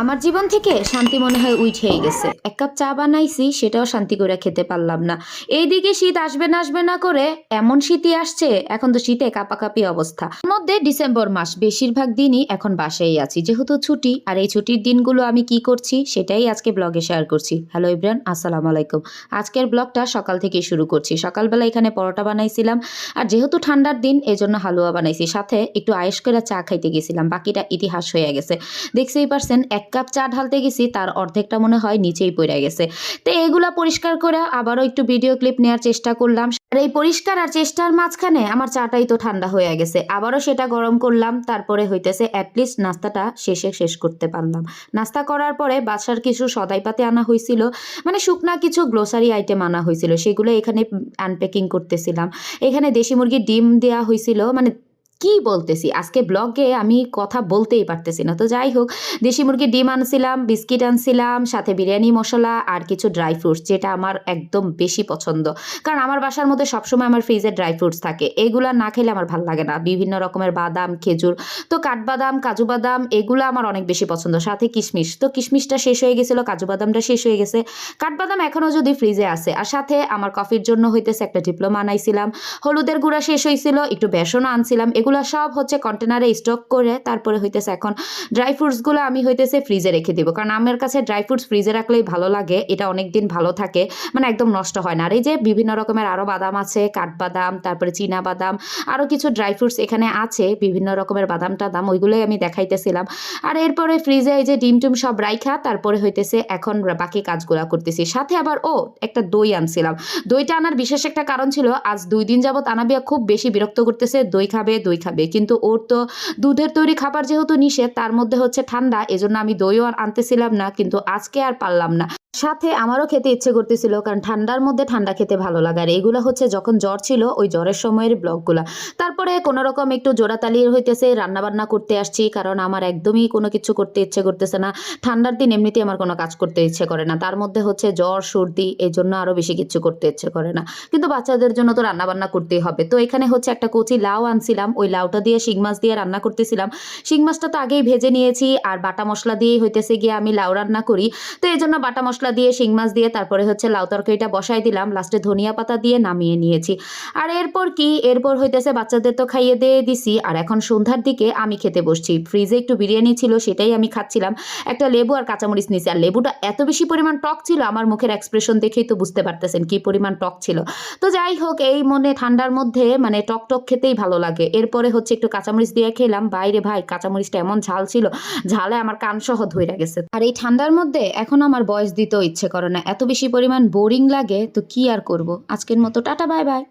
আমার জীবন থেকে শান্তি মনে হয় উঠেই গেছে। এক কাপ চা বানাইছি, সেটাও শান্তি করে খেতে পারলাম না। এইদিকে শীত আসবে না আসবে না করে এমন শীতই আসছে, এখন তো শীতে কাপাকাপি অবস্থা। মধ্যে ডিসেম্বর মাস, বেশিরভাগ দিনই এখন বাসায় আছি। যেহেতু ছুটি, আর এই ছুটির দিনগুলো আমি কি করছি, সেটাই আজকে ব্লগে শেয়ার করছি। হ্যালো ইব্রান আসসালামু আলাইকুম। আজকের ব্লগটা সকাল থেকে শুরু করছি। সকালবেলা এখানে পরোটা বানাইছিলাম, আর যেহেতু ঠান্ডার দিন এই জন্য হালুয়া বানাইছি। সাথে একটু আয়েস করে চা খাইতে গেছিলাম, বাকিটা ইতিহাস হয়ে গেছে। দেখতেই পারছেন, এক কাপ চা ঢালতে গেছি, তার অর্ধেকটা মনে হয় নিচেই পড়ে গেছে। তো এগুলা পরিষ্কার করে আবারও একটু ভিডিও ক্লিপ নেওয়ার চেষ্টা করলাম। আর এই পরিষ্কার আর চেষ্টার মাঝখানে আমার চাটাই তো ঠান্ডা হয়ে গেছে। আবারও সেটা গরম করলাম, তারপরে হইতেছে অ্যাটলিস্ট নাস্তাটা শেষে শেষ করতে পারলাম। নাস্তা করার পরে বাসার কিছু সদাই পাতে আনা হয়েছিল মানে শুকনা কিছু গ্লোসারি আইটেম আনা হয়েছিল সেগুলো এখানে আনপ্যাকিং করতেছিলাম। এখানে দেশি মুরগির ডিম দেওয়া হয়েছিল মানে কি বলতেছি? আজকে ব্লগে আমি কথা বলতেই পারতেছি না। তো যাই হোক, দেশি মুরগির ডিম আনছিলাম, বিস্কিট আনছিলাম, সাথে বিরিয়ানি, মশলা আর কিছু ড্রাই ফ্রুটস যেটা আমার একদম বেশি পছন্দ। কারণ আমার বাসার মধ্যে সবসময় আমার ফ্রিজে ড্রাই ফ্রুটস থাকে। এগুলো না খেলে আমার ভালো লাগে না। বিভিন্ন রকমের বাদাম, খেজুর, তো কাঠবাদাম, কাজু বাদাম, এগুলো আমার অনেক বেশি পছন্দ। সাথে কিশমিশ, তো কিশমিশটা শেষ হয়ে গেছিল, কাজু বাদামটা শেষ হয়ে গেছে। কাঠবাদাম এখনও যদি ফ্রিজে আছে। আর সাথে আমার কফির জন্য হইতেছে একটা ডিপ্লোমা আনাইছিলাম হলুদের গুঁড়া শেষ হয়েছিল একটু বেসনও আনছিলাম। এগুলো সব হচ্ছে কন্টেনারে স্টক করে তারপরে হইতেছে এখন ড্রাই ফ্রুটসগুলো আমি হইতেছে ফ্রিজে রেখে দিব। কারণ আমার কাছে ড্রাই ফ্রুটস ফ্রিজে রাখলেই ভালো লাগে, এটা অনেক দিন ভালো থাকে মানে একদম নষ্ট হয় না। আর এই যে বিভিন্ন রকমের আরও বাদাম আছে, কাঠবাদাম, তারপরে চীনা বাদাম আরও কিছু ড্রাই ফ্রুটস এখানে আছে, বিভিন্ন রকমের বাদাম টাদাম, ওইগুলোই আমি দেখাইতেছিলাম। আর এরপরে ফ্রিজে এই যে ডিম টুম সব রাইখা, তারপরে হইতেছে এখন বাকি কাজগুলো করতেছি। সাথে আবার, ও, একটা দই আনছিলাম। দইটা আনার বিশেষ একটা কারণ ছিল, আজ দুই দিন যাবত আনাবিয়া খুব বেশি বিরক্ত করতেছে, দই খাবে, দই খাবে। কিন্তু ওর তো দুধের তৈরি খাবার যেহেতু নিষেধ, তার মধ্যে হচ্ছে ঠান্ডা, এজন্য আমি দইও আর আনতেছিলাম না, কিন্তু আজকে আর পারলাম না। সাথে আমারও খেতে ইচ্ছে করতেছিল, কারণ ঠান্ডার মধ্যে ঠান্ডা খেতে ভালো লাগে। আর এইগুলো হচ্ছে যখন জ্বর ছিল, ওই জ্বরের সময়ের ব্লগগুলো। তারপরে কোনো রকম একটু জোড়াতালির হইতেছে, রান্নাবান্না করতে আসছি, কারণ আমার একদমই কোনো কিছু করতে ইচ্ছে করতেছে না। ঠান্ডার দিন এমনিতেই আমার কোনো কাজ করতে ইচ্ছে করে না। তার মধ্যে হচ্ছে জ্বর, সর্দি এই জন্য আরও বেশি কিছু করতে ইচ্ছে করে না। কিন্তু বাচ্চাদের জন্য তো রান্নাবান্না করতেই হবে। তো এখানে হচ্ছে একটা কচি লাউ আনছিলাম, ওই লাউটা দিয়ে শিং মাছ দিয়ে রান্না করতেছিলাম। শিং মাছটা তো আগেই ভেজে নিয়েছি, আর বাটা মশলা দিয়েই হইতেছে গিয়ে আমি লাউ রান্না করি। তো এই জন্য বাটা মশলা দিয়ে, শিং মাছ দিয়ে, তারপরে হচ্ছে লাউ তরকারিটা বসাই দিলাম, লাস্টে ধনিয়া পাতা দিয়ে নামিয়ে নিয়েছি। আর এরপর কি? এরপর হইতেছে বাচ্চাদের তো খাইয়ে দিয়ে দিছি। আর এখন সন্ধ্যার দিকে আমি খেতে বসছি। ফ্রিজে একটু বিরিয়ানি ছিল, সেটাই আমি খাচ্ছিলাম। একটা লেবু আর কাঁচামরিচ নিয়েছি। আর লেবুটা এত বেশি পরিমাণ টক ছিল, আমার মুখের এক্সপ্রেশন দেখেই তো বুঝতে পারতেছেন কি পরিমাণ টক ছিল। তো যাই হোক, এই মনে ঠান্ডার মধ্যে মানে টক টক খেতেই ভালো লাগে। এরপরে হচ্ছে একটু কাঁচামরিচ দিয়ে খেলাম। বাইরে ভাই, কাঁচামরিচটা এমন ঝাল ছিল, ঝালে আমার কান সহ ধইরা গেছে। আর এই ঠান্ডার মধ্যে এখন আমার বয়স ইচ্ছে করে না। এত বেশি পরিমাণ বোরিং লাগে, তো কি আর করব? আজকের মতো টাটা বাই বাই